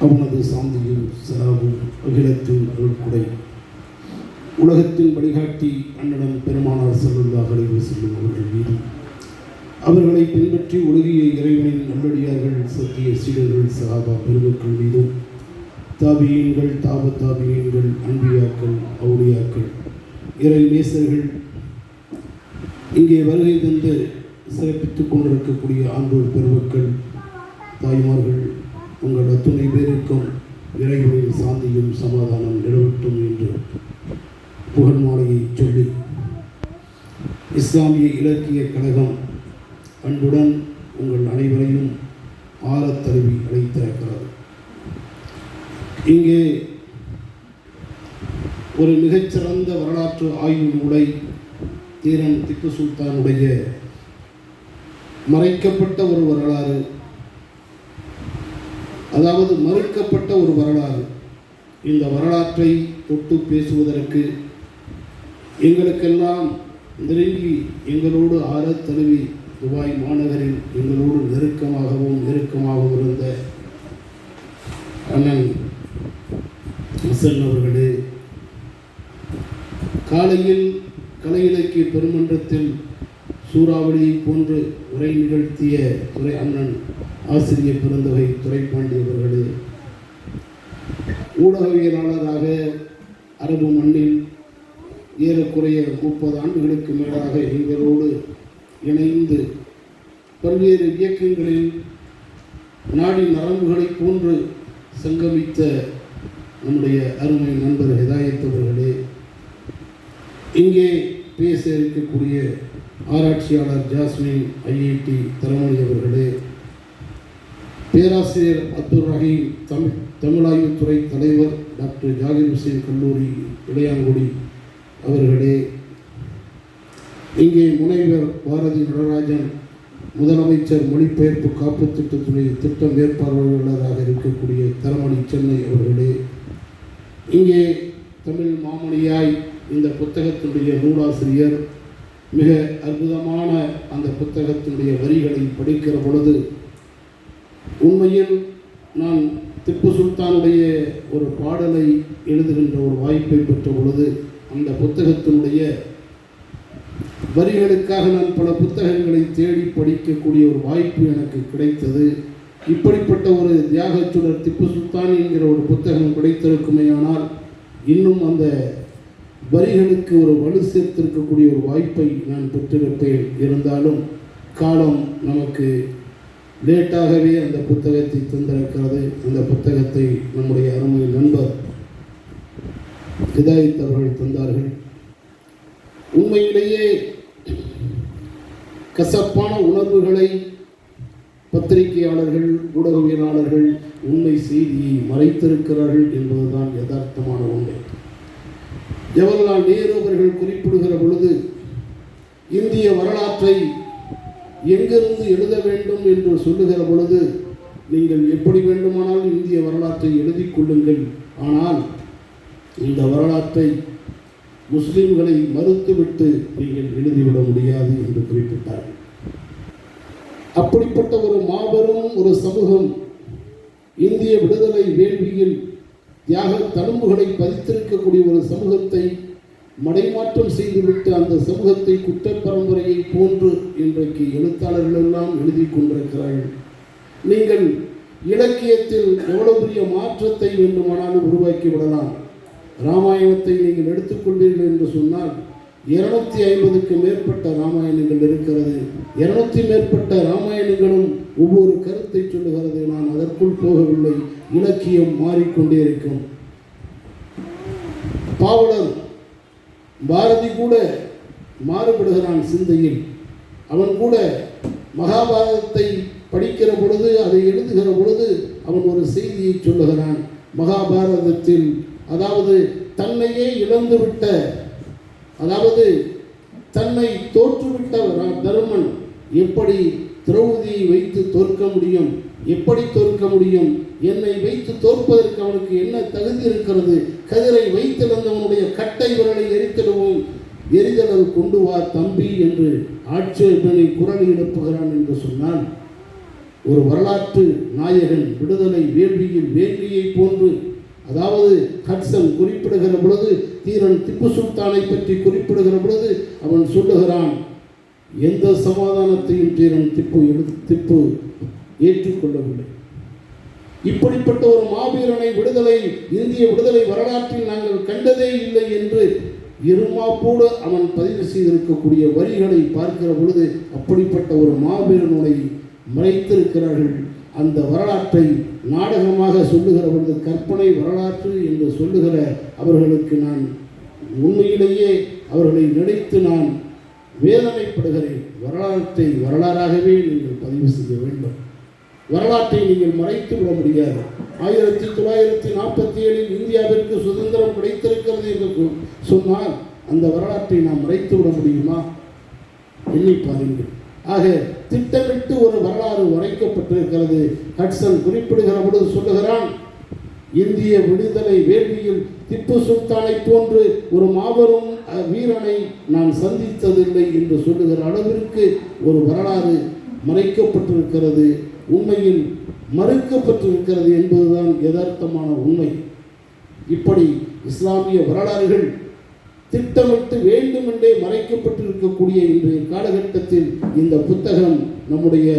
அவனது சாந்தியும் சலாவும் அகிலத்தின் அருட்குடை உலகத்தின் வழிகாட்டி அண்ணனம் பெருமானார் செல்லுள்ளாக செல்லும் அவர்கள் மீது. அவர்களை பின்பற்றி உலகிய இறைவனின் நல்லடியார்கள் சத்திய சீடர்கள் சகாபா பெருமக்கள் மீதும். தாபியன்கள் தாப தாபியன்கள் அன்பியாக்கள் அவுளியாக்கள் இறை நேசர்கள் இங்கே வருகை தந்து சிறப்பித்துக் கொண்டிருக்கக்கூடிய ஆண்டோர் பெருமக்கள் தாய்மார்கள் உங்கள் அத்துணை பேருக்கும் இறைவனின் சாந்தியும் சமாதானம் நிலவட்டும் என்று புகழ் மாலையை சொல்லி இஸ்லாமிய இலக்கிய கழகம் அன்புடன் உங்கள் அனைவரையும் ஆழத் அழைத்திருக்கிறது. இங்கே ஒரு மிகச்சிறந்த வரலாற்று ஆய்வு நூலை தீரன் திப்பு சுல்தானுடைய மறைக்கப்பட்ட ஒரு வரலாறு அதாவது மறுக்கப்பட்ட ஒரு வரலாறு. இந்த வரலாற்றை தொட்டு பேசுவதற்கு எங்களுக்கெல்லாம் நெருங்கி எங்களோடு ஆற தழுவி துபாய் மாநகரில் எங்களோடு நெருக்கமாகவும் நெருக்கமாகவும் இருந்த அண்ணன் ஹசன் அவர்களே காலையில் கலை இலக்கிய பெருமன்றத்தில் சூறாவளியை போன்று உரை நிகழ்த்திய துறை அண்ணன் ஆசிரியர் பிறந்தவை துறைப்பாண்டி அவர்களே ஊடகவியலாளராக அரபு மண்ணில் ஏறக்குறைய முப்பது ஆண்டுகளுக்கு மேலாக எங்களோடு இணைந்து பல்வேறு இயக்கங்களில் நாடி நரம்புகளைப் போன்று சங்கமித்த நம்முடைய அருமை நண்பர் ஹிதாயத்தவர்களே இங்கே பேச இருக்கக்கூடிய ஆராய்ச்சியாளர் ஜாஸ்மின் ஐஐடி தரமணி அவர்களே பேராசிரியர் அப்துல் ரஹீம் தமிழ் தமிழாய்வுத்துறை தலைவர் டாக்டர் ஜாகிர் ஹுசேன் கல்லூரி இளையாங்குடி அவர்களே. இங்கே முனைவர் பாரதி நடராஜன் முதலமைச்சர் மொழிபெயர்ப்பு காப்பு திட்டத்துடைய திட்ட மேற்பார்வையாளராக இருக்கக்கூடிய தரமணி சென்னை அவர்களே. இங்கே தமிழ் மாமணியாய் இந்த புத்தகத்தினுடைய நூலாசிரியர் மிக அற்புதமான அந்த புத்தகத்தினுடைய வரிகளை படிக்கிற பொழுது உண்மையில் நான் திப்பு சுல்தானுடைய ஒரு பாடலை எழுதுகின்ற ஒரு வாய்ப்பை பெற்ற பொழுது அந்த புத்தகத்தினுடைய வரிகளுக்காக நான் பல புத்தகங்களை தேடி படிக்கக்கூடிய ஒரு வாய்ப்பு எனக்கு கிடைத்தது. இப்படிப்பட்ட ஒரு தியாகச்சுடர் திப்பு சுல்தான் என்கிற ஒரு புத்தகம் கிடைத்திருக்குமேயானால் இன்னும் அந்த வரிகளுக்கு ஒரு வலு சேர்த்திருக்கக்கூடிய ஒரு வாய்ப்பை நான் பெற்றிருப்பேன். இருந்தாலும் காலம் நமக்கு லேட்டாகவே அந்த புத்தகத்தை தந்திருக்கிறது. அந்த புத்தகத்தை நம்முடைய அருமை நண்பர் ஹிதாயத் அவர்கள் தந்தார்கள். உண்மையிலேயே கசப்பான உணர்வுகளை பத்திரிகையாளர்கள் ஊடகவியலாளர்கள் உண்மை செய்தியை மறைத்திருக்கிறார்கள் என்பதுதான் யதார்த்தமான உண்மை. ஜவஹர்லால் நேரு அவர்கள் குறிப்பிடுகிற பொழுது இந்திய வரலாற்றை எங்கிருந்து எழுத வேண்டும் என்று சொல்லுகிற பொழுது நீங்கள் எப்படி வேண்டுமானால் இந்திய வரலாற்றை எழுதி கொள்ளுங்கள். ஆனால் இந்த வரலாற்றை முஸ்லீம்களை மறுத்துவிட்டு நீங்கள் எழுதிவிட முடியாது என்று குறிப்பிட்டார்கள். அப்படிப்பட்ட ஒரு மாபெரும் ஒரு சமூகம் இந்திய விடுதலை வேள்வியில் தியாக தழும்புகளை பதித்திருக்கக்கூடிய ஒரு சமூகத்தை மடைமாற்றம் செய்துவிட்டு அந்த சமூகத்தை குற்ற பரம்பரையை போன்று இன்றைக்கு எழுத்தாளர்கள் எல்லாம் எழுதி கொண்டிருக்கிறார்கள். நீங்கள் இலக்கியத்தில் எவ்வளவு பெரிய மாற்றத்தை வேண்டுமானாலும் உருவாக்கி விடலாம். ராமாயணத்தை நீங்கள் எடுத்துக்கொள்வீர்கள் என்று சொன்னால் இருநூத்தி ஐம்பதுக்கு மேற்பட்ட ராமாயணங்கள் இருக்கிறது. இருநூத்தி மேற்பட்ட ராமாயணங்களும் ஒவ்வொரு கருத்தை சொல்லுகிறது. நான் அதற்குள் போகவில்லை. இலக்கியம் மாறிக்கொண்டே இருக்கும். பாவலர் பாரதி கூட மாறுபடுகிறான் சிந்தையில். அவன் கூட மகாபாரதத்தை படிக்கிற பொழுது அதை எழுதுகிற பொழுது அவன் ஒரு செய்தியை சொல்லுகிறான். மகாபாரதத்தில் அதாவது தன்னையே இழந்துவிட்ட அதாவது தன்னை தோற்றுவிட்ட ரா- தருமன் எப்படி திரௌதியை வைத்து தோற்க முடியும் எப்படி தோற்க முடியும் என்னை வைத்து தோற்பதற்கு அவனுக்கு என்ன தகுதி இருக்கிறது கதிரை வைத்திருந்தவனுடைய கட்டை எரிதலல் கொண்டு வா தம்பி என்று ஆட்சேபனை குரல் எழுப்புகிறான் என்று சொன்னால் ஒரு வரலாற்று நாயகன் விடுதலை வேள்வியில் வேள்வியை போன்று அதாவது ஹட்சன் குறிப்பிடுகிற பொழுது தீரன் திப்பு சுல்தானை பற்றி குறிப்பிடுகிற பொழுது அவன் சொல்லுகிறான் எந்த சமாதானத்தையும் தீரன் திப்பு எடுத்து திப்பு ஏற்றுக்கொள்ளவில்லை. இப்படிப்பட்ட ஒரு மாவீரனை விடுதலை இந்திய விடுதலை வரலாற்றில் நாங்கள் கண்டதே இல்லை என்று இருமாப்போடு அவன் பதிவு செய்திருக்கக்கூடிய வரிகளை பார்க்கிற பொழுது அப்படிப்பட்ட ஒரு மாவீரனுடைய மறைத்திருக்கிறார்கள். அந்த வரலாற்றை நாடகமாக சொல்லுகிற பொழுது கற்பனை வரலாற்று என்று சொல்லுகிற அவர்களுக்கு நான் உண்மையிலேயே அவர்களை நினைத்து நான் வேதனைப்படுகிறேன். வரலாற்றை வரலாறாகவே நீங்கள் பதிவு செய்ய வேண்டும். வரலாற்றை நீங்கள் மறைத்து விட முடியாது. ஆயிரத்தி தொள்ளாயிரத்தி நாற்பத்தி ஏழில் இந்தியாவிற்கு சுதந்திரம் கிடைத்திருக்கிறது என்று சொன்னால் அந்த வரலாற்றை நாம் மறைத்து விட முடியுமா? எண்ணி பாருங்கள். ஆக திட்டமிட்டு ஒரு வரலாறு வரைக்கப்பட்டிருக்கிறது. ஹட்சன் குறிப்பிடுகிற பொழுது சொல்லுகிறான் இந்திய விடுதலை வேள்வியில் திப்பு சுல்தானை போன்று ஒரு மாபெரும் வீரனை நான் சந்தித்ததில்லை என்று சொல்லுகிற அளவிற்கு ஒரு வரலாறு மறைக்கப்பட்டிருக்கிறது. உண்மையில் மறுக்கப்பட்டிருக்கிறது என்பதுதான் யதார்த்தமான உண்மை. இப்படி இஸ்லாமிய வரலாறுகள் திட்டமிட்டு வேண்டுமென்றே மறைக்கப்பட்டிருக்கக்கூடிய இன்றைய காலகட்டத்தில் இந்த புத்தகம் நம்முடைய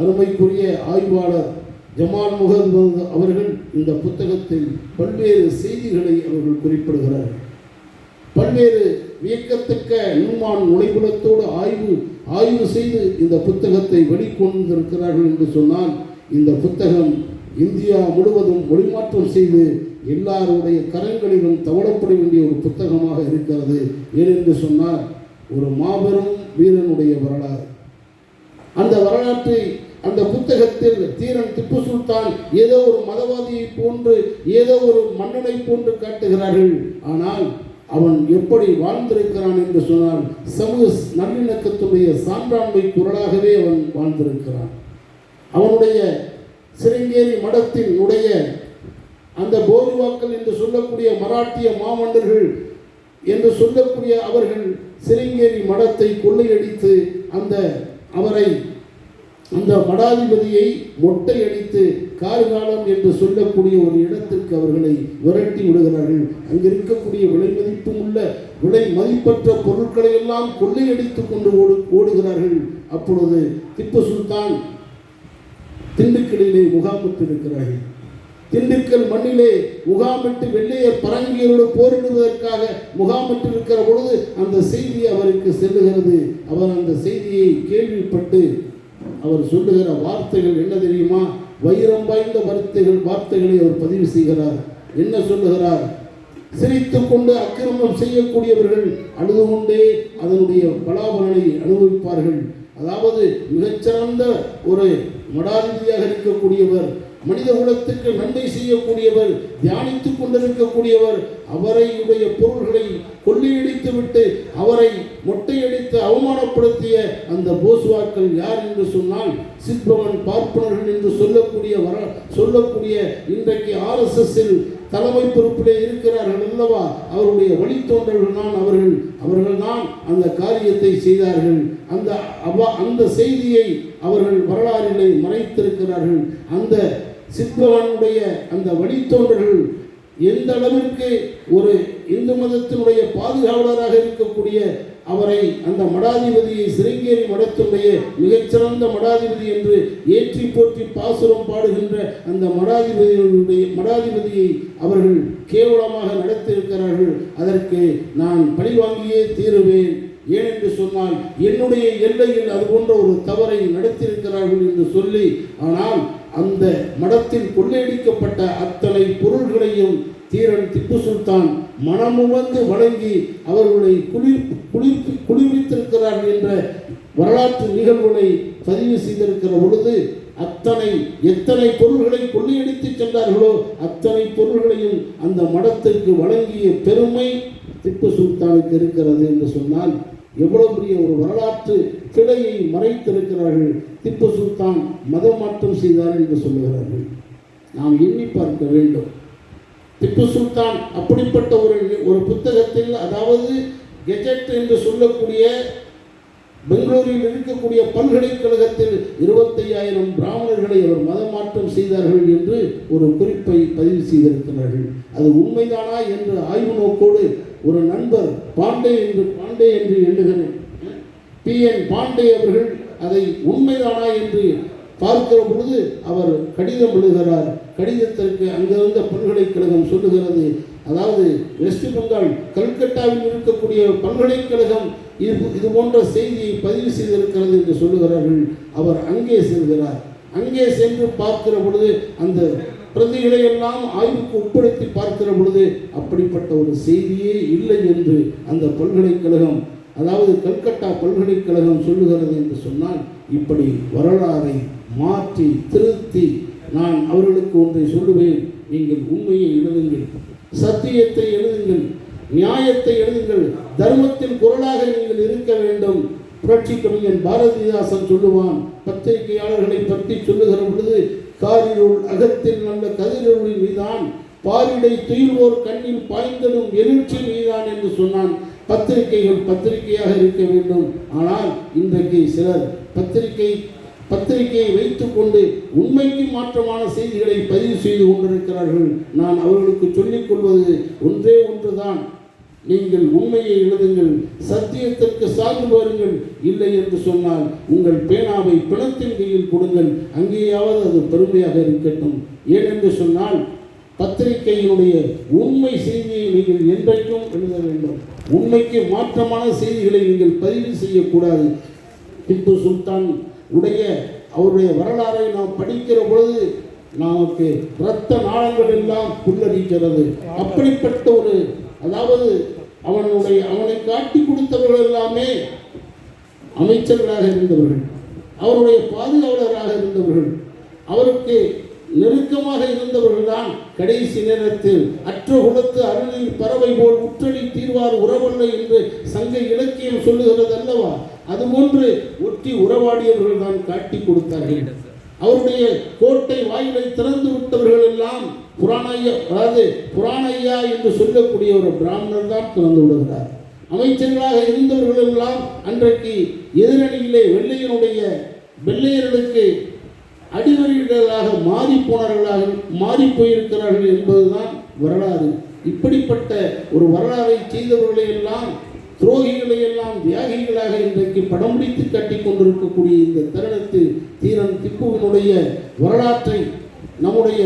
அருமைக்குரிய ஆய்வாளர் ஜமால் முகமது அவர்கள் இந்த புத்தகத்தில் பல்வேறு செய்திகளை அவர்கள் குறிப்பிடுகிறார்கள். பல்வேறு வியக்கத்தக்க நுண்மான் நுழைவுலத்தோடு ஆய்வு ஆய்வு செய்து இந்த புத்தகத்தை வெளிக்கொண்டிருக்கிறார்கள் என்று சொன்னால் இந்த புத்தகம் இந்தியா முழுவதும் மொழிமாற்றம் செய்து எல்லாருடைய கரங்களிலும் தவழப்பட வேண்டிய ஒரு புத்தகமாக இருக்கிறது. ஏனென்று சொன்னால் ஒரு மாபெரும் வீரனுடைய வரலாறு. அந்த வரலாற்றை அந்த புத்தகத்தில் தீரன் திப்பு சுல்தான் ஏதோ ஒரு மதவாதியை போன்று ஏதோ ஒரு மன்னனை போன்று காட்டுகிறார்கள். ஆனால் அவன் எப்படி வாழ்ந்திருக்கிறான் என்று சொன்னால் சமூக நல்லிணக்கத்துடைய சான்றாண்மை குரலாகவே அவன் வாழ்ந்திருக்கிறான். அவனுடைய சிருங்கேரி மடத்தின் உடைய அந்த போதிவாக்கள் என்று சொல்லக்கூடிய மராட்டிய மாமன்னர்கள் என்று சொல்லக்கூடிய அவர்கள் சிருங்கேரி மடத்தை கொள்ளையடித்து அந்த அவரை அந்த மடாதிபதியை மொட்டையடித்து கார்காலம் என்று சொல்லக்கூடிய ஒரு இடத்திற்கு அவர்களை விரட்டி விடுகிறார்கள். அங்கு இருக்கக்கூடிய விலை மதிப்பும் உள்ள விலை மதிப்பற்ற பொருட்களை எல்லாம் கொள்ளையடித்து கொண்டு ஓடு ஓடுகிறார்கள். அப்பொழுது திப்பு சுல்தான் திண்டுக்கலிலே முகாமிட்டிருக்கிறார்கள் திண்டுக்கல் மண்ணிலே முகாமிட்டு வெள்ளையர் பரங்கியரோடு போரிடுவதற்காக முகாமிட்டிருக்கிற பொழுது அந்த செய்தி அவருக்கு செல்லுகிறது. அவர் அந்த செய்தியை கேள்விப்பட்டு அவர் சொல்லுகிற வார்த்தைகள் என்ன தெரியுமா? வைரம் வாய்ந்த வார்த்தைகள் வார்த்தைகளை அவர் பதிவு செய்கிறார். என்ன சொல்லுகிறார்? சிரித்துக் கொண்டு அக்கிரமம் செய்யக்கூடியவர்கள் அழுது கொண்டே அதனுடைய பலாபலனை அனுபவிப்பார்கள். அதாவது மிகச்சிறந்த ஒரு மடாதிபதியாக இருக்கக்கூடியவர் மனித குலத்துக்கு நன்மை செய்யக்கூடியவர் தியானித்துக் கொண்டிருக்கக்கூடியவர் அவரையுடைய பொருள்களை கொள்ளையடித்து விட்டு அவரை மொட்டையடித்து அவமானப்படுத்திய அந்த போசுவாக்கள் யார் என்று சொன்னால் சித்பவன் பார்ப்பனர்கள் என்று சொல்லக்கூடிய வர சொல்லக்கூடிய இன்றைக்கு ஆர்எஸ்எஸ்ஸில் தலைமை பொறுப்பிலே இருக்கிறார்கள் அல்லவா? அவருடைய வழித்தோன்றல்கள் தான் அவர்கள் அவர்கள் தான் அந்த காரியத்தை செய்தார்கள். அந்த அவ அந்த செய்தியை அவர்கள் வரலாறிலே மறைத்திருக்கிறார்கள். அந்த சித்பவனுடைய அந்த வழித்தோன்றல்கள் எந்த அளவிற்கு ஒரு இந்து மதத்தினுடைய பாதுகாவலராக இருக்கக்கூடிய அவரை அந்த மடாதிபதியை சிருங்கேரி மடத்துடைய மிகச்சிறந்த மடாதிபதி என்று ஏற்றி போற்றி பாசுரம் பாடுகின்ற அந்த மடாதிபதியுடைய மடாதிபதியை அவர்கள் கேவலமாக நடத்தியிருக்கிறார்கள். அதற்கு நான் பழிவாங்கியே தீருவேன். ஏனென்று சொன்னால் என்னுடைய எல்லையில் அது போன்ற ஒரு தவறை நடத்தியிருக்கிறார்கள் என்று சொல்லி ஆனால் அந்த மடத்தில் கொள்ளையடிக்கப்பட்ட அத்தனை பொருள்களையும் தீரன் திப்பு சுல்தான் மனமுவந்து வணங்கி அவர்களை குளிர் குளிர் குளிர்வித்திருக்கிறார் என்ற வரலாற்று நிகழ்வுகளை பதிவு செய்திருக்கிற பொழுது அத்தனை எத்தனை பொருள்களை கொள்ளையடித்து சென்றார்களோ அத்தனை பொருள்களையும் அந்த மடத்திற்கு வழங்கிய பெருமை திப்பு சுல்தானுக்கு இருக்கிறது என்று சொன்னால் எவ்வளவு பெரிய ஒரு வரலாற்று கிளையை மறைத்திருக்கிறார்கள். திப்பு சுல்தான் மதம் மாற்றம் செய்தார் என்று சொல்லுகிறார்கள். நாம் எண்ணி பார்க்க வேண்டும். திப்பு சுல்தான் அப்படிப்பட்ட ஒரு ஒரு புத்தகத்தில் அதாவது கெஜெட் என்று சொல்லக்கூடிய பெங்களூரில் இருக்கக்கூடிய பல்கலைக்கழகத்தில் இருபத்தையாயிரம் பிராமணர்களை அவர் மதமாற்றம் செய்தார்கள் என்று ஒரு குறிப்பை பதிவு செய்திருக்கிறார்கள். அது உண்மைதானா என்று ஆய்வு நோக்கோடு ஒரு நண்பர் பாண்டே என்று பாண்டே என்று எண்ணுகிறேன். பி என் பாண்டே அவர்கள் அதை உண்மைதானா என்று பார்க்கிற பொழுது அவர் கடிதம் எழுதுகிறார். கடிதத்திற்கு அங்கிருந்த பல்கலைக்கழகம் சொல்லுகிறது. அதாவது வெஸ்ட் பெங்கால் கல்கட்டாவில் இருக்கக்கூடிய பல்கலைக்கழகம் இது இது போன்ற செய்தியை பதிவு செய்திருக்கிறது என்று சொல்லுகிறார்கள். அவர் அங்கே செல்கிறார். அங்கே சென்று பார்க்கிற பொழுது அந்த பிரதிகளை எல்லாம் ஆய்வுக்கு உட்படுத்தி பார்க்கிற பொழுது அப்படிப்பட்ட ஒரு செய்தியே இல்லை என்று அந்த பல்கலைக்கழகம் அதாவது கல்கட்டா பல்கலைக்கழகம் சொல்லுகிறது என்று சொன்னால் இப்படி வரலாறை மாற்றி திருத்தி நான் அவர்களுக்கு ஒன்றை சொல்லுவேன். நீங்கள் உண்மையை எழுதுங்கள் சத்தியத்தை எழுதுங்கள் நியாயத்தை எழுதுங்கள் தர்மத்தின் குரலாக நீங்கள் இருக்க வேண்டும். புரட்சி கவிஞன் பாரதிதாசன் சொல்லுவான் பத்திரிகையாளர்களை பற்றி சொல்லுகிற பொழுது காரிருள் அகத்தில் நல்ல கதிரொளி மீதான் பாரிடை துயில்வோர் கண்ணில் பாய்ந்தடும் எழுச்சி மீதான் என்று சொன்னான். பத்திரிகைகள் பத்திரிகையாக இருக்க வேண்டும். ஆனால் இன்றைக்கு சிலர் பத்திரிகை பத்திரிகையை வைத்துக்கொண்டு உண்மைக்கு மாற்றமான செய்திகளை பதிவு செய்து கொண்டிருக்கிறார்கள். நான் அவர்களுக்கு சொல்லிக் கொள்வது ஒன்றே ஒன்றுதான். நீங்கள் உண்மையை எழுதுங்கள் சத்தியத்திற்கு சார்ந்து வாருங்கள். இல்லை என்று சொன்னால் உங்கள் பேனாவை பிணத்தின் கையில் கொடுங்கள். அங்கேயாவது அது பெருமையாக இருக்கட்டும். ஏனென்று சொன்னால் பத்திரிகையினுடைய உண்மை செய்தியை நீங்கள் என்றைக்கும் எழுத வேண்டும். உண்மைக்கு மாற்றமான செய்திகளை நீங்கள் பதிவு செய்யக்கூடாது. திப்பு சுல்தான் உடைய அவருடைய வரலாறை நாம் படிக்கிற பொழுது நமக்கு இரத்த நாளங்கள் எல்லாம் புல்லரிக்கிறது. அப்படிப்பட்ட ஒரு அதாவது அவனுடைய அவனை காட்டி கொடுத்தவர்கள் எல்லாமே அமைச்சர்களாக இருந்தவர்கள். அவருடைய பாதுகாவலராக இருந்தவர்கள். அவருக்கு நெருக்கமாக இருந்தவர்கள் தான் கடைசி நேரத்தில் அற்ற குலத்து அருளில் பறவை போல் உற்றடி தீர்வார் உறவல்ல என்று சங்க இலக்கியம் சொல்லுகிறது அல்லவா? அதுபோன்று ஒட்டி உறவாடியவர்கள் தான் காட்டி கொடுத்தார்கள். அவருடைய கோட்டை வாயிலை திறந்து விட்டவர்கள் எல்லாம் புராணையா அதாவது புராணையா என்று சொல்லக்கூடிய ஒரு பிராமணர் தான் திறந்து விடுகிறார். அமைச்சர்களாக இருந்தவர்களெல்லாம் அன்றைக்கு எதிரணியிலே வெள்ளையனுடைய வெள்ளையர்களுக்கு அடிவரிகளாக மாறி போனார்களாக மாறி போயிருக்கிறார்கள் என்பதுதான் வரலாறு. இப்படிப்பட்ட ஒரு வரலாறை செய்தவர்களை எல்லாம் துரோகிகளை எல்லாம் தியாகிகளாக இன்றைக்கு படம் பிடித்து கட்டி கொண்டிருக்கக்கூடிய இந்த தருணத்தில் தீரன் திப்புவினுடைய வரலாற்றை நம்முடைய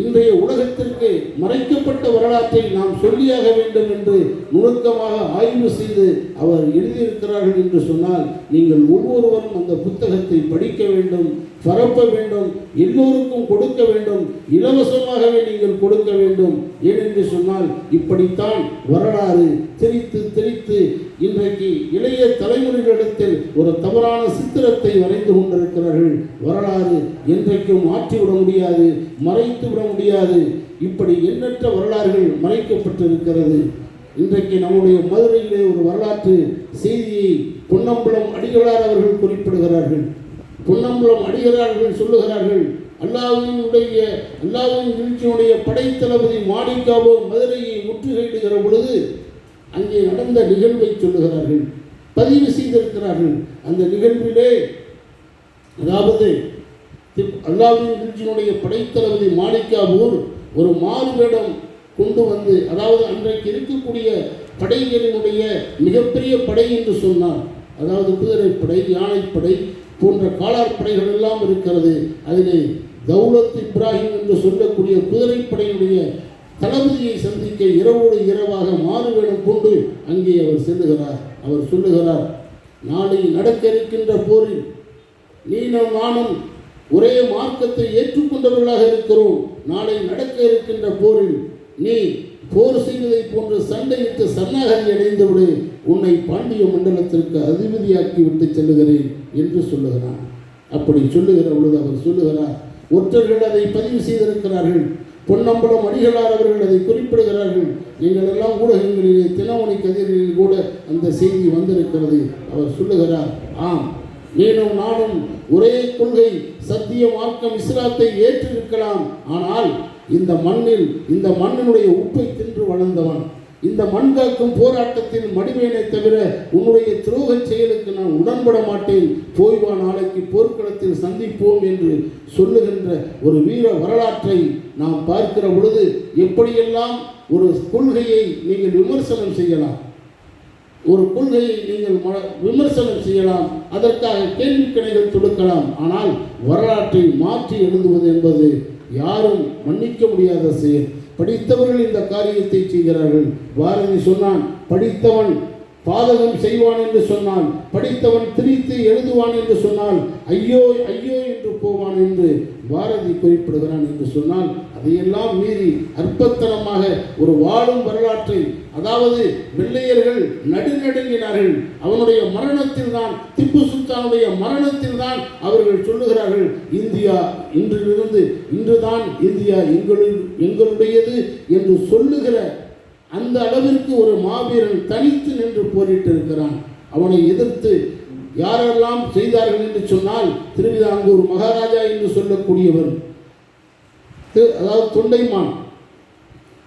இன்றைய உலகத்திற்கு மறைக்கப்பட்ட வரலாற்றை நாம் சொல்லியாக வேண்டும் என்று நுணுக்கமாக ஆய்வு செய்து அவர் எழுதியிருக்கிறார்கள் என்று சொன்னால் நீங்கள் ஒவ்வொருவரும் அந்த புத்தகத்தை படிக்க வேண்டும். பரப்ப வேண்டும் எல்லோருக்கும் கொடுக்க வேண்டும் இலவசமாகவே நீங்கள் கொடுக்க வேண்டும் ஏனென்று சொன்னால் இப்படித்தான் வரலாறு திரித்து திரித்து இன்றைக்கு இளைய தலைமுறைகளிடத்தில் ஒரு தவறான சித்திரத்தை வரைந்து கொண்டிருக்கிறார்கள். வரலாறு என்றைக்கும் மாற்றிவிட முடியாது மறைத்து விட முடியாது. இப்படி எண்ணற்ற வரலாறுகள் மறைக்கப்பட்டிருக்கிறது. இன்றைக்கு நம்முடைய மதுரையிலே ஒரு வரலாற்று செய்தியை பொன்னம்பலம் அடிகளார் அவர்கள் குறிப்பிடுகிறார்கள். பொன்னம்பலம் அடிகிறார்கள் சொல்லுகிறார்கள் அல்லாவினுடைய அல்லாவின் வீழ்ச்சியினுடைய படைத்தளபதி மாணிக்காவோ மதுரையை முற்றுகையிடுகிற பொழுது அங்கே நடந்த நிகழ்வை சொல்லுகிறார்கள் பதிவு செய்திருக்கிறார்கள். அந்த நிகழ்விலே அதாவது திப்- அல்லாவின் வீழ்ச்சியினுடைய படைத்தளபதி மாணிக்காவூர் ஒரு மாறுவேடம் கொண்டு வந்து அதாவது அன்றைக்கு இருக்கக்கூடிய படைகளினுடைய மிகப்பெரிய படை என்று சொன்னார். அதாவது குதிரைப்படை யானைப்படை போன்ற காலாற்படைகள் எல்லாம் இருக்கிறது. அதிலே தௌலத் இப்ராஹிம் என்று சொல்லக்கூடிய குதிரைப்படையினுடைய தளபதியை சந்திக்க இரவோடு இரவாக மாறுவேடம் கொண்டு அங்கே அவர் செல்லுகிறார். அவர் சொல்லுகிறார் நாளை நடக்க இருக்கின்ற போரில் நீனும் நானும் ஒரே மார்க்கத்தை ஏற்றுக்கொண்டவர்களாக இருக்கிறோம். நாளை நடக்க இருக்கின்ற போரில் நீ போர் செய்வதை போன்று சண்டையிட்டு சரணாகதி அடைந்து உன்னை பாண்டிய மண்டலத்திற்கு அதிபதியாக்கி விட்டு செல்லுகிறேன். என்று சொல்லுகிறான். அப்படி சொல்லுகிற பொழுது அவர் சொல்லுகிறார் ஒற்றர்கள் அதை பதிவு செய்திருக்கிறார்கள் பொன்னம்பலம் அடிகளார் அவர்கள் அதை குறிப்பிடுகிறார்கள். நீங்கள் எல்லாம் ஊடகங்களிலே தினமணி கதிரில் கூட அந்த செய்தி வந்திருக்கிறது. அவர் சொல்லுகிறார் ஆம் நீனும் நானும் ஒரே கொள்கை சத்திய மார்க்கம் இஸ்லாத்தை ஏற்றிருக்கலாம். ஆனால் இந்த மண்ணில் இந்த மண்ணினுடைய உப்பை தின்று வளர்ந்தவன் இந்த மண்காக்கும் போராட்டத்தின் மடிமையினை தவிர உன்னுடைய துரோக செயலுக்கு நான் உடன்பட மாட்டேன். போய்வா நாளைக்கு போர்க்களத்தில் சந்திப்போம் என்று சொல்லுகின்ற ஒரு வீர வரலாற்றை நாம் பார்க்கிற பொழுது எப்படியெல்லாம் ஒரு கொள்கையை நீங்கள் விமர்சனம் செய்யலாம்? ஒரு கொள்கையை நீங்கள் விமர்சனம் செய்யலாம். அதற்காக கேள்விக்கணைகள் தொடுக்கலாம். ஆனால் வரலாற்றை மாற்றி எழுதுவது என்பது யாரும் மன்னிக்க முடியாத செயல். படித்தவர்கள் இந்த காரியத்தை செய்கிறார்கள். பாரதி சொன்னான் படித்தவன் பாதகம் செய்வான் என்று சொன்னான் படித்தவன் திரித்து எழுதுவான் என்று சொன்னால் ஐயோ ஐயோ என்று போவான் என்று பாரதி குறிப்பிடுகிறான் என்று சொன்னால் அதையெல்லாம் மீறி அற்பத்தனமாக ஒரு வாழும் வரலாற்றை அதாவது வெள்ளையர்கள் நடுநடுங்கினார்கள். அவனுடைய மரணத்தில் தான் திப்பு சுல்தானுடைய மரணத்தில் தான் அவர்கள் சொல்லுகிறார்கள் இந்தியா இன்றிலிருந்து இன்றுதான் இந்தியா எங்களு எங்களுடையது என்று சொல்லுகிற அந்த அளவிற்கு ஒரு மாவீரன் தனித்து நின்று போரிட்டு இருக்கிறான் அவனை எதிர்த்து யாரெல்லாம் செய்தார்கள் என்று சொன்னால் திருவிதாங்கூர் மகாராஜா என்று சொல்லக்கூடியவர். திரு- அதாவது தொண்டைமான்.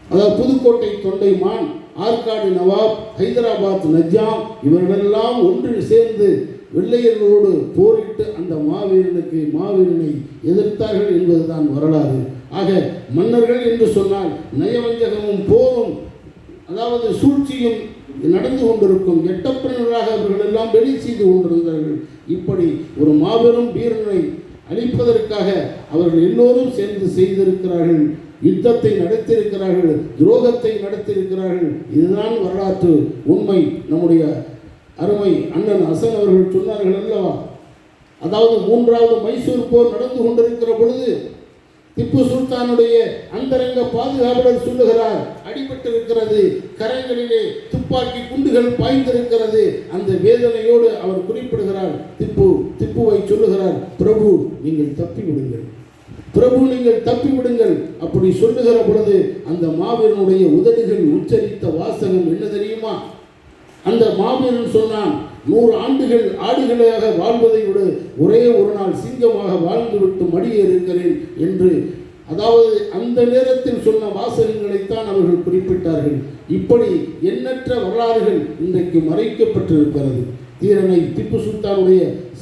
அதாவது புதுக்கோட்டை தொண்டைமான் ஆற்காடு நவாப் ஹைதராபாத் நஜாம் இவர்களெல்லாம் ஒன்று சேர்ந்து வெள்ளையர்களோடு போரிட்டு அந்த மாவீரனுக்கு மாவீரனை எதிர்த்தார்கள் என்பதுதான் வரலாறு. ஆக மன்னர்கள் என்று சொன்னால் நயவஞ்சகமும் போரும் அதாவது சூழ்ச்சியும் நடந்து கொண்டிருக்கும் எட்டப்பனராக அவர்கள் எல்லாம் வெளி செய்து கொண்டிருந்தார்கள். இப்படி ஒரு மாபெரும் வீரனை அழிப்பதற்காக அவர்கள் எல்லோரும் சேர்ந்து செய்திருக்கிறார்கள். யுத்தத்தை நடத்தியிருக்கிறார்கள் துரோகத்தை நடத்தியிருக்கிறார்கள். இதுதான் வரலாற்று உண்மை. நம்முடைய அருமை அண்ணன் அசன் அவர்கள் சொன்னார்கள் அல்லவா? அதாவது மூன்றாவது மைசூர் போர் நடந்து கொண்டிருக்கிற பொழுது திப்பு சுல்தானுடைய அந்தரங்க பாதுகாவலர் சொல்லுகிறார் அடிபட்டிருக்கிறது கரங்களிலே துப்பாக்கி குண்டுகள் பாய்ந்திருக்கிறது அந்த வேதனையோடு அவர் குறிப்பிடுகிறார் திப்பு திப்புவை சொல்லுகிறார். பிரபு நீங்கள் தப்பி விடுங்கள் பிரபு நீங்கள் தப்பி விடுங்கள் அப்படி சொல்லுகிற பொழுது அந்த மாவீரனுடைய உதடுகள் உச்சரித்த வாசகம் என்ன தெரியுமா? அந்த மாவீரன் சொன்னான் நூறு ஆண்டுகள் ஆடுகளாக வாழ்வதை விட ஒரே ஒரு நாள் சிங்கமாக வாழ்ந்துவிட்டு மடியே இருக்கிறேன் என்று அதாவது அந்த நேரத்தில் சொன்ன வாசகங்களைத்தான் அவர்கள் குறிப்பிட்டார்கள். இப்படி எண்ணற்ற வரலாறுகள் இன்றைக்கு மறைக்கப்பட்டிருக்கிறது. தீரனை திப்பு சுல்தானுடைய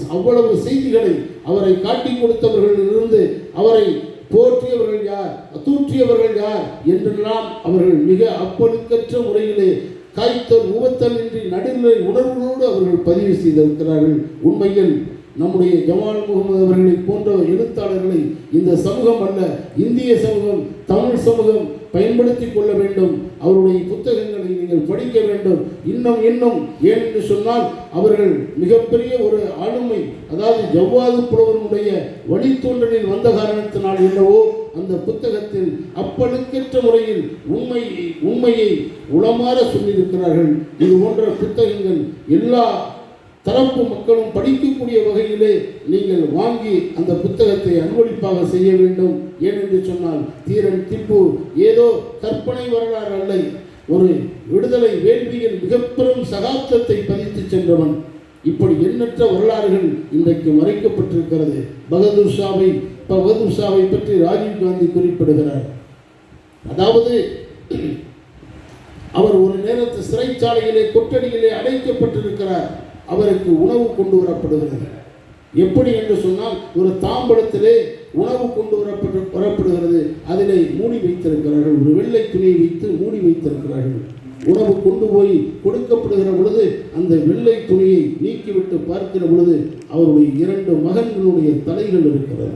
அவ்வளவு செய்திகளை அவரை காட்டிக் கொடுத்தவர்களிலிருந்து அவரை போற்றியவர்கள் யார் தூற்றியவர்கள் யார் என்றெல்லாம் அவர்கள் மிக அப்பழுக்கற்ற முறையிலே காய்த்தல் உவத்தல் இன்றி நடுநிலை உணர்வுகளோடு அவர்கள் பதிவு செய்திருக்கிறார்கள். உண்மையில் நம்முடைய ஜமால் முகமது அவர்களை போன்ற எழுத்தாளர்களை இந்த சமூகம் அல்ல இந்திய சமூகம் தமிழ் சமூகம் பயன்படுத்தி கொள்ள வேண்டும். அவருடைய புத்தகங்களை நீங்கள் படிக்க வேண்டும். இன்னும் இன்னும் ஏன் என்று சொன்னால் அவர்கள் மிகப்பெரிய ஒரு ஆளுமை அதாவது ஜவ்வாது புலவனுடைய வழித்தோன்றலில் வந்த காரணத்தினால் என்னவோ அந்த புத்தகத்தில் அப்பழுக்கற்ற முறையில் உண்மை உண்மையை உளமாற சொல்லியிருக்கிறார்கள். இது போன்ற புத்தகங்கள் எல்லா தரப்பு மக்களும் படிக்கக்கூடிய வகையிலே நீங்கள் வாங்கி அந்த புத்தகத்தை அன்பளிப்பாக செய்ய வேண்டும். ஏனென்று சொன்னால் தீரன் திப்பு ஏதோ கற்பனை வரலாறு அல்ல. ஒரு விடுதலை வேள்வியில் மிகப்பெரும் சகாப்தத்தை பதித்து சென்றவன். இப்படி எண்ணற்ற வரலாறுகள் இன்றைக்கு மறைக்கப்பட்டிருக்கிறது. பகதூர் ஷாவை பகதூர் ஷாவை பற்றி ராஜீவ் காந்தி குறிப்பிடுகிறார். அதாவது அவர் ஒரு நேரத்து சிறைச்சாலையிலே கொட்டடியிலே அடைக்கப்பட்டிருக்கிறார். அவருக்கு உணவு கொண்டு வரப்படுகிறது. எப்படி என்று சொன்னால் ஒரு தாம்பலத்திலே உணவு கொண்டு வரப்பட்டு வரப்படுகிறது. அதிலே மூடி வைத்திருக்கிறார்கள். ஒரு வெள்ளை துணியை வைத்து மூடி வைத்திருக்கிறார்கள். உணவு கொண்டு போய் கொடுக்கப்படுகிற பொழுது அந்த வெள்ளை துணியை நீக்கிவிட்டு பார்க்கிற பொழுது அவருடைய இரண்டு மகன்களுடைய தலைகள் இருக்கிறது.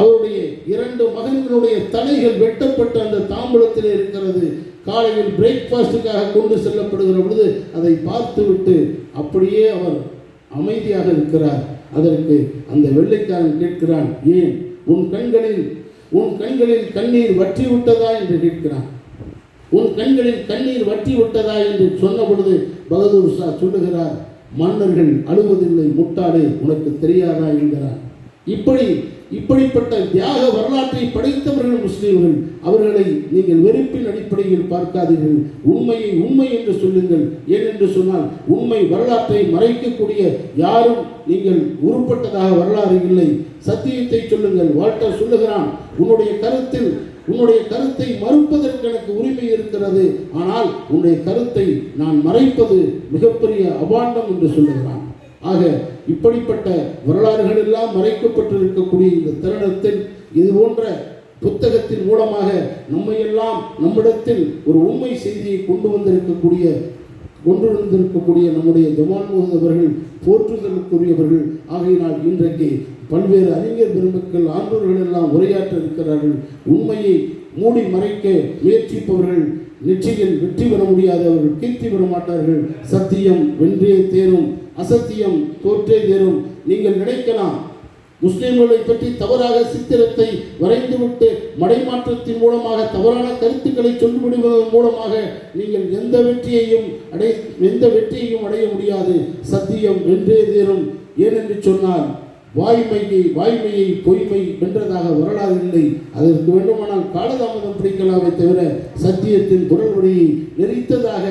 அவருடைய இரண்டு மகன்களுடைய தலைகள் வெட்டப்பட்ட அந்த தாம்பூலத்தில் இருக்கிறது. காலையில் பிரேக்ஃபாஸ்டுக்காக கொண்டு செல்லப்படுகிற பொழுது அதை பார்த்துவிட்டு அப்படியே அவர் அமைதியாக இருக்கிறார். அதற்கு அந்த வெள்ளைக்காரன் கேட்கிறான் ஏன்? உன் கண்களில் உன் கண்களில் கண்ணீர் வற்றி விட்டதா என்று கேட்கிறான். உன் கண்களில் கண்ணீர் வற்றி விட்டதா என்று சொன்ன பொழுது பகதூர் ஷா சொல்லுகிறார் மன்னர்கள் அழுவதில்லை முட்டாளே உனக்கு தெரியாதா? என்கிறார். இப்படி இப்படிப்பட்ட தியாக வரலாற்றை படைத்தவர்கள் முஸ்லீம்கள் அவர்களை நீங்கள் வெறுப்பின் அடிப்படையில் பார்க்காதீர்கள். உண்மையை உண்மை என்று சொல்லுங்கள். ஏனென்று சொன்னால் உண்மை வரலாற்றை மறைக்கக்கூடிய யாரும் நீங்கள் உருப்பட்டதாக வரலாறு இல்லை. சத்தியத்தை சொல்லுங்கள். வால்டர் சொல்லுகிறான் உன்னுடைய கருத்தில் உன்னுடைய கருத்தை மறுப்பதற்கு எனக்கு உரிமை இருக்கிறது. ஆனால் உன்னுடைய கருத்தை நான் மறைப்பது மிகப்பெரிய அபாண்டம் என்று சொல்லுகிறான். ஆக இப்படிப்பட்ட வரலாறுகள் எல்லாம் மறைக்கப்பட்டிருக்கக்கூடிய இந்த தருணத்தில் இது போன்ற புத்தகத்தின் மூலமாக நம்மையெல்லாம் நம்மிடத்தில் ஒரு உண்மை செய்தியை கொண்டு வந்திருக்கக்கூடிய கொண்டு வந்திருக்கக்கூடிய நம்முடைய ஜமான் முகமது அவர்கள் போற்றுதலுக்குரியவர்கள். ஆகையினால் இன்றைக்கு பல்வேறு அறிஞர் பெருமக்கள் ஆண்டோர்கள் எல்லாம் உரையாற்ற இருக்கிறார்கள். உண்மையை மூடி மறைக்க முயற்சிப்பவர்கள் நிச்சயம் வெற்றி பெற முடியாதவர்கள் கீர்த்தி பெற மாட்டார்கள். சத்தியம் வென்றே தேரும். அசத்தியம் தோற்றே தேரும். நீங்கள் நினைக்கலாம் முஸ்லிம்களை பற்றி தவறாக சித்திரத்தை வரைந்துவிட்டு மடைமாற்றத்தின் மூலமாக தவறான கருத்துக்களை சொல்லிவிடுவதன் மூலமாக நீங்கள் எந்த வெற்றியையும் அடை எந்த வெற்றியையும் அடைய முடியாது. சத்தியம் வென்றே தீரும். ஏனென்று சொன்னால் வாய்மையை வாய்மையை பொய்மை வென்றதாக வரலாறு இல்லை அதற்கு வேண்டுமானால் காலதாமதம் பிடிக்கலாமே. தவிர சத்தியத்தின் குரல் வழியை நெறித்ததாக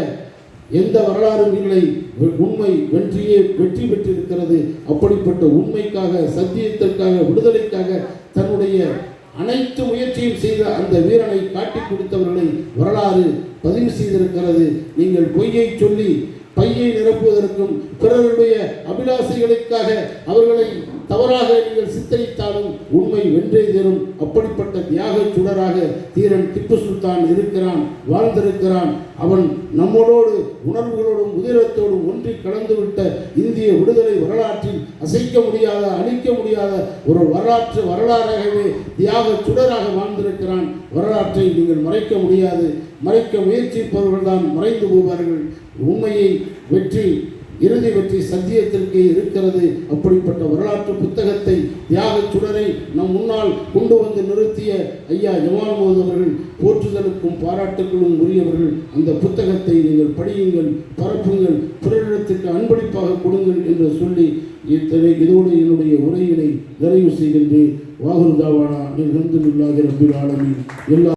எந்த வரலாறும் இல்லை. வெ- உண்மை வெற்றியே வெற்றி பெற்றிருக்கிறது. அப்படிப்பட்ட உண்மைக்காக சத்தியத்திற்காக விடுதலைக்காக தன்னுடைய அனைத்து முயற்சியும் செய்த அந்த வீரனை காட்டிக் கொடுத்தவர்களை வரலாறு பதிவு செய்திருக்கிறது. நீங்கள் பொய்யை சொல்லி பையை நிரப்புவதற்கும் பிறருடைய அபிலாசைகளுக்காக அவர்களை தவறாக நீங்கள் சித்தரித்தாலும் உண்மை வென்றே தரும். அப்படிப்பட்ட தியாக சுடராக தீரன் திப்பு சுல்தான் இருக்கிறான் வாழ்ந்திருக்கிறான். அவன் நம்மளோடு உணர்வுகளோடும் உதிரத்தோடும் ஒன்றி கலந்துவிட்ட இந்திய விடுதலை வரலாற்றில் அசைக்க முடியாத அழிக்க முடியாத ஒரு வரலாற்று வரலாறாகவே தியாக சுடராக வாழ்ந்திருக்கிறான். வரலாற்றை நீங்கள் மறைக்க முடியாது. மறைக்க முயற்சிப்பவர்கள் தான் மறைந்து போவார்கள். உண்மையை வெற்றி இறுதி வெற்றி சத்தியத்திற்கு இருக்கிறது. அப்படிப்பட்ட வரலாற்று புத்தகத்தை தியாக சுடரை நம் முன்னால் கொண்டு வந்து நிறுத்திய ஐயா ஜமால் மோது அவர்கள் போற்றுதலுக்கும் பாராட்டுகளும் உரியவர்கள். அந்த புத்தகத்தை நீங்கள் படியுங்கள் பரப்புங்கள் பிறரிடத்திற்கு அன்பளிப்பாக கொடுங்கள் என்று சொல்லி இத்தனை இதோடு என்னுடைய உரையினை நிறைவு செய்கின்றேன். வாகுருதாவானா நிர்கந்துல்லாஹி ரபில் ஆலமீன். எல்லா